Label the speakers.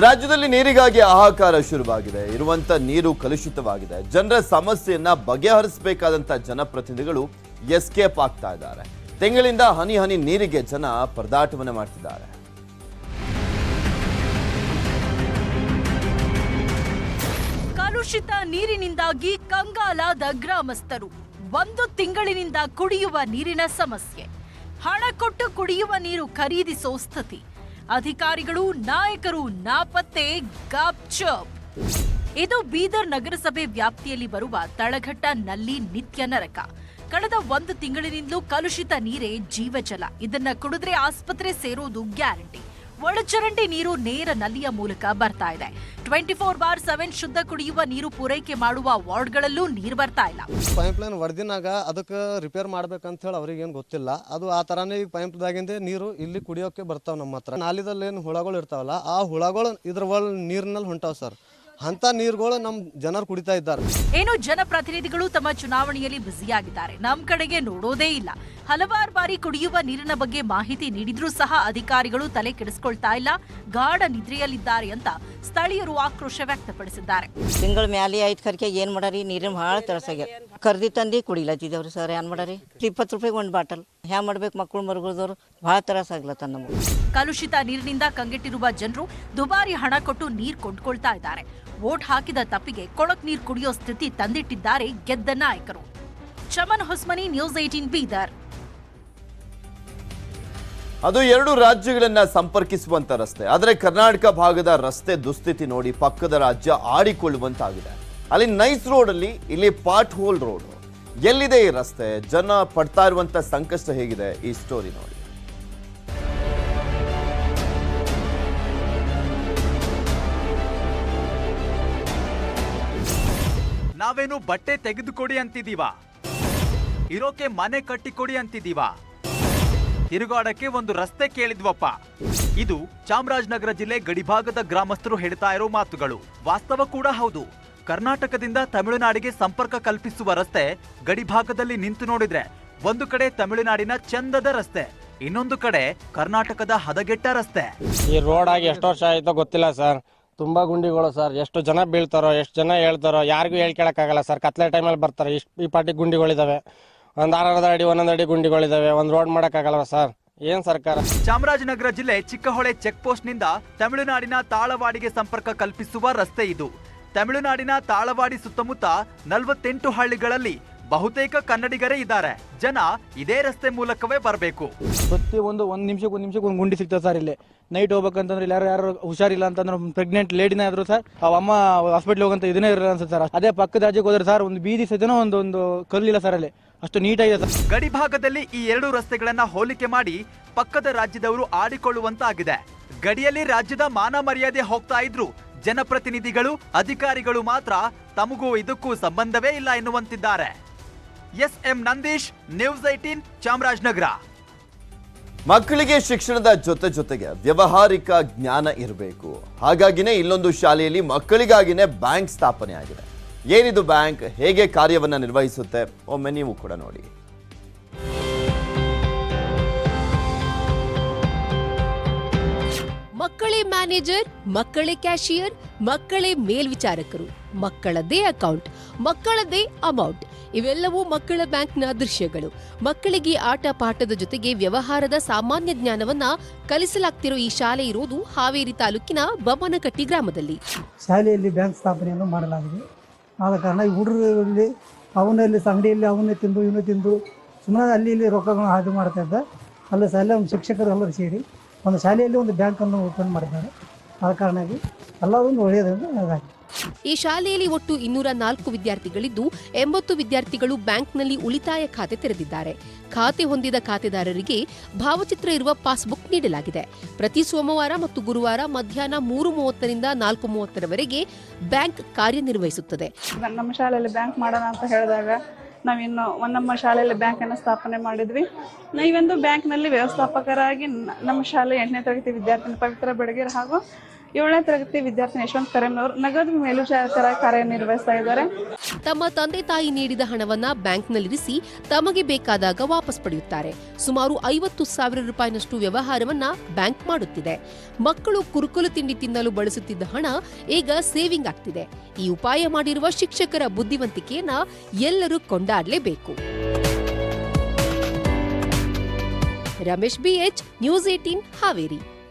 Speaker 1: ರಾಜ್ಯದಲ್ಲಿ ನೀರಿಗಾಗಿ ಹಾಹಾಕಾರ ಶುರುವಾಗಿದೆ. ಇರುವಂತ ನೀರು ಕಲುಷಿತವಾಗಿದೆ. ಜನರ ಸಮಸ್ಯೆಯನ್ನ ಬಗೆಹರಿಸಬೇಕಾದಂತ ಜನಪ್ರತಿನಿಧಿಗಳು ಎಸ್ಕೇಪ್ ಆಗ್ತಾ ಇದ್ದಾರೆ. ತಿಂಗಳಿಂದ ಹನಿ ಹನಿ ನೀರಿಗೆ ಜನ ಪರದಾಟವನ್ನು ಮಾಡ್ತಿದ್ದಾರೆ.
Speaker 2: ಕಲುಷಿತ ನೀರಿನಿಂದಾಗಿ ಕಂಗಾಲಾದ ಗ್ರಾಮಸ್ಥರು. ಒಂದು ತಿಂಗಳಿನಿಂದ ಕುಡಿಯುವ ನೀರಿನ ಸಮಸ್ಯೆ. ಹಣ ಕೊಟ್ಟು ಕುಡಿಯುವ ನೀರು ಖರೀದಿಸೋ ಸ್ಥಿತಿ. ಅಧಿಕಾರಿಗಳು, ನಾಯಕರು, ನಾಪತ್ತೆ, ಗಪ್ಚಪ್. ಇದು ಬೀದರ್ ನಗರಸಭೆ ವ್ಯಾಪ್ತಿಯಲ್ಲಿ ಬರುವ ತಳಘಟ್ಟ ನಲ್ಲಿ ನಿತ್ಯ ನರಕ. ಕಳೆದ ಒಂದು ತಿಂಗಳಿನಿಂದಲೂ ಕಲುಷಿತ ನೀರೇ ಜೀವಜಲ. ಇದನ್ನ ಕುಡಿದ್ರೆ ಆಸ್ಪತ್ರೆ ಸೇರೋದು ಗ್ಯಾರಂಟಿ. ಒಳಚರಂಡಿ ನೀರು ನೇರ ನಲ್ಲಿಯ ಮೂಲಕ ಬರ್ತಾ ಇದೆ. ಟ್ವೆಂಟಿ ಫೋರ್ ಬಾರ್ ಸೆವೆನ್ ಶುದ್ಧ ಕುಡಿಯುವ ನೀರು ಪೂರೈಕೆ ಮಾಡುವ ವಾರ್ಡ್ಗಳಲ್ಲೂ ನೀರು ಬರ್ತಾ ಇಲ್ಲ.
Speaker 3: ಪೈಪ್ ಲೈನ್ ಹೊಡೆದಿನಾಗ ಅದಕ್ಕೆ ರಿಪೇರ್ ಮಾಡ್ಬೇಕಂತ ಹೇಳಿ ಅವ್ರಿಗೇನು ಗೊತ್ತಿಲ್ಲ. ಅದು ಆ ಥರನೇ ಈ ಪೈಪ್ದಾಗಿಂದ ನೀರು ಇಲ್ಲಿ ಕುಡಿಯೋಕೆ ಬರ್ತಾವೆ ನಮ್ಮ ಹತ್ರ ನಾಲಿದಲ್ಲಿ ಏನು ಹುಳಗಳು ಇರ್ತಾವಲ್ಲ, ಆ ಹುಳಗಳು ಇದ್ರ ಒಳ ನೀರಿನಲ್ಲಿ ಹೊಂಟಾವ ಸರ್. ಅಂಥ ನೀರುಗಳು ನಮ್ಮ ಜನರು ಕುಡಿತಾ ಇದ್ದಾರೆ.
Speaker 2: ಏನು ಜನಪ್ರತಿನಿಧಿಗಳು ತಮ್ಮ ಚುನಾವಣೆಯಲ್ಲಿ ಬ್ಯುಸಿಯಾಗಿದ್ದಾರೆ. ನಮ್ಮ ಕಡೆಗೆ ನೋಡೋದೇ ಇಲ್ಲ. ಹಲವಾರು ಬಾರಿ ಕುಡಿಯುವ ನೀರಿನ ಬಗ್ಗೆ ಮಾಹಿತಿ ನೀಡಿದ್ರೂ ಸಹ ಅಧಿಕಾರಿಗಳು ತಲೆ ಕೆಡಿಸ್ಕೊಳ್ತಾ ಇಲ್ಲ. ಗಾಢ ನಿದ್ರೆಯಲ್ಲಿದ್ದಾರೆ ಅಂತ ಸ್ಥಳೀಯರು ಆಕ್ರೋಶ ವ್ಯಕ್ತಪಡಿಸಿದ್ದಾರೆ.
Speaker 4: ತಿಂಗಳ ಮ್ಯಾಲೆ ಐದು ಕರ್ಕೆ ಏನು ಮಾಡಾರಿ? ನೀರಿನ ಬಹಳ ತ್ರಾಸಾಗ್ಯಾರ ಕರ್ದಿ ತಂದು ಕುಡಿಲತ್ತಿದ್ದೇವ್ರಿ ಸರ್ ಏನ್ ಮಾಡಾರಿ? ಇಪ್ಪತ್ತು ರೂಪಾಯಿಗೆ ಒಂದು ಬಾಟಲ್. ಹ್ಯಾ ಮಾಡ್ಬೇಕು ಮಕ್ಕಳು ಮರುಗಳದವ್ರು. ಭಾಳ ತ್ರಾಸ ಆಗ್ಲತ್ತ ನಮಗೆ.
Speaker 2: ಕಲುಷಿತ ನೀರಿನಿಂದ ಕಂಗೆಟ್ಟಿರುವ ಜನರು ದುಬಾರಿ ಹಣ ಕೊಟ್ಟು ನೀರು ಕೊಂಡ್ಕೊಳ್ತಾ ಇದ್ದಾರೆ. ವೋಟ್ ಹಾಕಿದ ತಪ್ಪಿಗೆ ಕೊಳಕ್ ನೀರು ಕುಡಿಯೋ ಸ್ಥಿತಿ ತಂದಿಟ್ಟಿದ್ದಾರೆ ಗೆದ್ದ ನಾಯಕರು. Chaman Hosmani News eighteen Bidar.
Speaker 1: ಅದು ಎರಡು ರಾಜ್ಯಗಳನ್ನ ಸಂಪರ್ಕಿಸುವಂತ ರಸ್ತೆ. ಆದರೆ ಕರ್ನಾಟಕ ಭಾಗದ ರಸ್ತೆ ದುಸ್ಥಿತಿ ನೋಡಿ ಪಕ್ಕದ ರಾಜ್ಯ ಆಡಿಕೊಳ್ಳುವಂತಾಗಿದೆ. ಅಲ್ಲಿ ನೈಸ್ ರೋಡ್ ಅಲ್ಲಿ, ಇಲ್ಲಿ ಪಾಟ್ ಹೋಲ್ ರೋಡ್ ಎಲ್ಲಿದೆ ಈ ರಸ್ತೆ? ಜನ ಪಡ್ತಾ ಇರುವಂತ ಸಂಕಷ್ಟ ಹೇಗಿದೆ ಈ ಸ್ಟೋರಿ ನೋಡಿ.
Speaker 5: ನಾವೇನು ಬಟ್ಟೆ ತೆಗೆದುಕೊಡಿ ಅಂತಿದೀವ ಇರೋಕೆ ಮನೆ ಕಟ್ಟಿಕೊಡಿ ಅಂತಿದೀವ ತಿರುಗಾಡಕ್ಕೆ ಒಂದು ರಸ್ತೆ ಕೇಳಿದ್ವಪ್ಪ. ಇದು ಚಾಮರಾಜನಗರ ಜಿಲ್ಲೆ ಗಡಿಭಾಗದ ಗ್ರಾಮಸ್ಥರು ಹೇಳ್ತಾ ಇರೋ ಮಾತುಗಳು. ವಾಸ್ತವ ಕೂಡ ಹೌದು. ಕರ್ನಾಟಕದಿಂದ ತಮಿಳುನಾಡಿಗೆ ಸಂಪರ್ಕ ಕಲ್ಪಿಸುವ ರಸ್ತೆ ಗಡಿಭಾಗದಲ್ಲಿ ನಿಂತು ನೋಡಿದ್ರೆ ಒಂದು ಕಡೆ ತಮಿಳುನಾಡಿನ ಚಂದದ ರಸ್ತೆ ಇನ್ನೊಂದು ಕಡೆ ಕರ್ನಾಟಕದ ಹದಗೆಟ್ಟ ರಸ್ತೆ.
Speaker 6: ಈ ರೋಡ್ ಆಗಿ ಎಷ್ಟು ವರ್ಷ ಆಯ್ತೋ ಗೊತ್ತಿಲ್ಲ ಸರ್ ತುಂಬಾ ಗುಂಡಿಗಳು ಸರ್ ಎಷ್ಟು ಜನ ಬೀಳ್ತಾರೋ ಎಷ್ಟು ಜನ ಹೇಳ್ತಾರೋ ಯಾರಿಗೂ ಹೇಳ್ಕೊಳಕ್ಕಾಗಲ್ಲ ಸರ್ ಕತ್ಲೆ ಟೈಮಲ್ಲಿ ಬರ್ತಾರೆ. ಇಷ್ಟು ಈ ಪಾಟಿ ಗುಂಡಿಗಳಿದಾವೆ. ಒಂದು ಅರ್ಧ ಅಡಿ ಒಂದೊಂದು ಅಡಿ ಗುಂಡಿಗಳಿದಾವೆ. ಒಂದು ರೋಡ್ ಮಾಡೋಕ್ಕಾಗಲ್ಲ ಸರ್ ಏನ್ ಸರ್ಕಾರ?
Speaker 5: ಚಾಮರಾಜನಗರ ಜಿಲ್ಲೆ ಚಿಕ್ಕಹೊಳೆ ಚೆಕ್ ಪೋಸ್ಟ್ನಿಂದ ತಮಿಳುನಾಡಿನ ತಾಳವಾಡಿಗೆ ಸಂಪರ್ಕ ಕಲ್ಪಿಸುವ ರಸ್ತೆ ಇದು. ತಮಿಳುನಾಡಿನ ತಾಳವಾಡಿ ಸುತ್ತಮುತ್ತ ನಲವತ್ತೆಂಟು ಹಳ್ಳಿಗಳಲ್ಲಿ ಬಹುತೇಕ ಕನ್ನಡಿಗರೇ ಇದ್ದಾರೆ. ಜನ ಇದೇ ರಸ್ತೆ ಮೂಲಕವೇ ಬರಬೇಕು.
Speaker 7: ಪ್ರತಿ ಒಂದು ಒಂದು ನಿಮಿಷಕ್ಕೆ ಒಂದ್ ನಿಮಿಷಕ್ಕೆ ಒಂದು ಗುಂಡಿ ಸಿಗ್ತದೆ ಸರ್ ಇಲ್ಲಿ. ನೈಟ್ ಹೋಗ್ಬೇಕಂತಂದ್ರೆ ಇಲ್ಲಿ ಯಾರು ಯಾರು ಹುಷಾರಿಲ್ಲ ಅಂತಂದ್ರೆ ಪ್ರೆಗ್ನೆಂಟ್ ಲೇಡಿನ ಆದ್ರು ಸರ್ ಅವ ಅಮ್ಮ ಹಾಸ್ಪಿಟ್ಲ್ ಹೋಗಂತ ಇದನ್ನೇ ಇರಲ್ಲ ಅನ್ಸುತ್ತೆ ಸರ್. ಅದೇ ಪಕ್ಕದ ರಾಜ್ಯಕ್ಕೆ ಹೋದ್ರೆ ಸರ್ ಒಂದು ಬೀದಿ ಸಹಿತನೂ ಒಂದು ಒಂದು ಕಲ್ಲಿಲ್ಲ ಸರ್ ಅಲ್ಲಿ. ಅಷ್ಟು ನೀಟಾಗಿದೆ ಸರ್.
Speaker 5: ಗಡಿ ಭಾಗದಲ್ಲಿ ಈ ಎರಡು ರಸ್ತೆಗಳನ್ನ ಹೋಲಿಕೆ ಮಾಡಿ ಪಕ್ಕದ ರಾಜ್ಯದವರು ಆಡಿಕೊಳ್ಳುವಂತಾಗಿದೆ. ಗಡಿಯಲ್ಲಿ ರಾಜ್ಯದ ಮಾನ ಮರ್ಯಾದೆ ಹೋಗ್ತಾ ಇದ್ರು. ಜನಪ್ರತಿನಿಧಿಗಳು, ಅಧಿಕಾರಿಗಳು ಮಾತ್ರ ತಮಗೂ ಇದಕ್ಕೂ ಸಂಬಂಧವೇ ಇಲ್ಲ ಎನ್ನುವಂತಿದ್ದಾರೆ. S M Nandish, News eighteen Chamarajanagar.
Speaker 1: ಮಕ್ಕಳಿಗೆ ಶಿಕ್ಷಣದ ಜೊತೆ ಜೊತೆಗೆ ವ್ಯವಹಾರಿಕ ಜ್ಞಾನ ಇರಬೇಕು. ಹಾಗಾಗಿನೇ ಇಲ್ಲೊಂದು ಶಾಲೆಯಲ್ಲಿ ಮಕ್ಕಳಿಗಾಗಿನೇ ಬ್ಯಾಂಕ್ ಸ್ಥಾಪನೆ ಆಗಿದೆ ಏನಿದು ಬ್ಯಾಂಕ್, ಹೇಗೆ ಕಾರ್ಯವನ್ನು ನಿರ್ವಹಿಸುತ್ತೆ, ಒಮ್ಮೆ ನೀವು ಕೂಡ ನೋಡಿ.
Speaker 8: ಮಕ್ಕಳೇ ಮ್ಯಾನೇಜರ್, ಮಕ್ಕಳೇ ಕ್ಯಾಶಿಯರ್, ಮಕ್ಕಳೇ ಮೇಲ್ವಿಚಾರಕರು. ಮಕ್ಕಳದೇ ಅಕೌಂಟ್ ಮಕ್ಕಳದೇ ಅಮೌಂಟ್. ಇವೆಲ್ಲವೂ ಮಕ್ಕಳ ಬ್ಯಾಂಕ್ನ ದೃಶ್ಯಗಳು. ಮಕ್ಕಳಿಗೆ ಆಟ ಪಾಠದ ಜೊತೆಗೆ ವ್ಯವಹಾರದ ಸಾಮಾನ್ಯ ಜ್ಞಾನವನ್ನ ಕಲಿಸಲಾಗ್ತಿರೋ ಈ ಶಾಲೆ ಇರೋದು ಹಾವೇರಿ ತಾಲೂಕಿನ ಬಮ್ಮನಕಟ್ಟಿ ಗ್ರಾಮದಲ್ಲಿ.
Speaker 9: ಶಾಲೆಯಲ್ಲಿ ಬ್ಯಾಂಕ್ ಸ್ಥಾಪನೆಯನ್ನು ಮಾಡಲಾಗಿದೆ. ಆದ ಕಾರಣ ಈ ಹುಡುಗರಲ್ಲಿ ಅವನಲ್ಲಿ ಅಂಗಡಿಯಲ್ಲಿ ಅವನ್ನೇ ತಿಂದು, ಇವನು ತಿಂದು ಸುಮ್ಮನೆ ಅಲ್ಲಿ ಇಲ್ಲಿ ರೊಕ್ಕಗಳನ್ನು ಹಾಕಿ ಮಾಡ್ತಾ ಇದ್ದ. ಅಲ್ಲ, ಶಾಲೆ ಒಂದು ಶಿಕ್ಷಕರು ಎಲ್ಲರೂ ಸೇರಿ ಒಂದು ಶಾಲೆಯಲ್ಲಿ ಒಂದು ಬ್ಯಾಂಕನ್ನು ಓಪನ್ ಮಾಡಿದ್ದಾರೆ. ಆದ ಕಾರಣವಾಗಿ ಎಲ್ಲದೊಂದು ಒಳ್ಳೆಯದೆಂದು ಹಾಗಾಗಿ
Speaker 8: ಈ ಶಾಲೆಯಲ್ಲಿ ಒಟ್ಟು ಇನ್ನೂರ ನಾಲ್ಕು ವಿದ್ಯಾರ್ಥಿಗಳಿದ್ದು ಎಂಬತ್ತು ವಿದ್ಯಾರ್ಥಿಗಳು ಬ್ಯಾಂಕ್ನಲ್ಲಿ ಉಳಿತಾಯ ಖಾತೆ ತೆರೆದಿದ್ದಾರೆ. ಖಾತೆ ಹೊಂದಿದ ಖಾತೆದಾರರಿಗೆ ಭಾವಚಿತ್ರ ಇರುವ ಪಾಸ್ಬುಕ್ ನೀಡಲಾಗಿದೆ. ಪ್ರತಿ ಸೋಮವಾರ ಮತ್ತು ಗುರುವಾರ ಮಧ್ಯಾಹ್ನ ಮೂರು ಮೂವತ್ತರಿಂದ ನಾಲ್ಕು ಮೂವತ್ತರವರೆಗೆ ಬ್ಯಾಂಕ್ ಕಾರ್ಯನಿರ್ವಹಿಸುತ್ತದೆ.
Speaker 10: ನಮ್ಮ ಶಾಲೆಯಲ್ಲಿ ಬ್ಯಾಂಕ್ ಮಾಡೋಣ ಅಂತ ಹೇಳಿದಾಗ ನಾವಿನ್ನು ನಮ್ಮ ಶಾಲೆಯಲ್ಲಿ ಬ್ಯಾಂಕನ್ನು ಸ್ಥಾಪನೆ ಮಾಡಿದ್ವಿ. ನೀವೊಂದು ಬ್ಯಾಂಕ್ನಲ್ಲಿ ವ್ಯವಸ್ಥಾಪಕರಾಗಿ ನಮ್ಮ ಶಾಲೆ ಎಂಟನೇ ತರಗತಿ ವಿದ್ಯಾರ್ಥಿನಿ ಪವಿತ್ರ ಬೆಡಗೇರ್ ಹಾಗೂ ಏಳನೇ ತರಗತಿ ವಿದ್ಯಾರ್ಥಿನಿ ಯಶವಂತ್ ಕರೆಮ್ನವರು ನಗದು ಮೇಲ್ವಿಚಾರಕರಾಗಿ ಕಾರ್ಯನಿರ್ವಹಿಸ್ತಾ ಇದ್ದಾರೆ.
Speaker 8: ತಮ್ಮ ತಂದೆ ತಾಯಿ ನೀಡಿದ ಹಣವನ್ನ ಬ್ಯಾಂಕ್ನಲ್ಲಿರಿಸಿ ತಮಗೆ ಬೇಕಾದಾಗ ವಾಪಸ್ ಪಡೆಯುತ್ತಾರೆ. ಸುಮಾರು ಐವತ್ತು ಸಾವಿರ ರೂಪಾಯಿನಷ್ಟು ವ್ಯವಹಾರವನ್ನ ಬ್ಯಾಂಕ್ ಮಾಡುತ್ತಿದೆ. ಮಕ್ಕಳು ಕುರುಕುಲು ತಿಂಡಿ ತಿನ್ನಲು ಬಳಸುತ್ತಿದ್ದ ಹಣ ಈಗ ಸೇವಿಂಗ್ ಆಗ್ತಿದೆ. ಈ ಉಪಾಯ ಮಾಡಿರುವ ಶಿಕ್ಷಕರ ಬುದ್ಧಿವಂತಿಕೆಯನ್ನ ಎಲ್ಲರೂ ಕೊಂಡಾಡಲೇಬೇಕು. Ramesh BH News eighteen Haveri.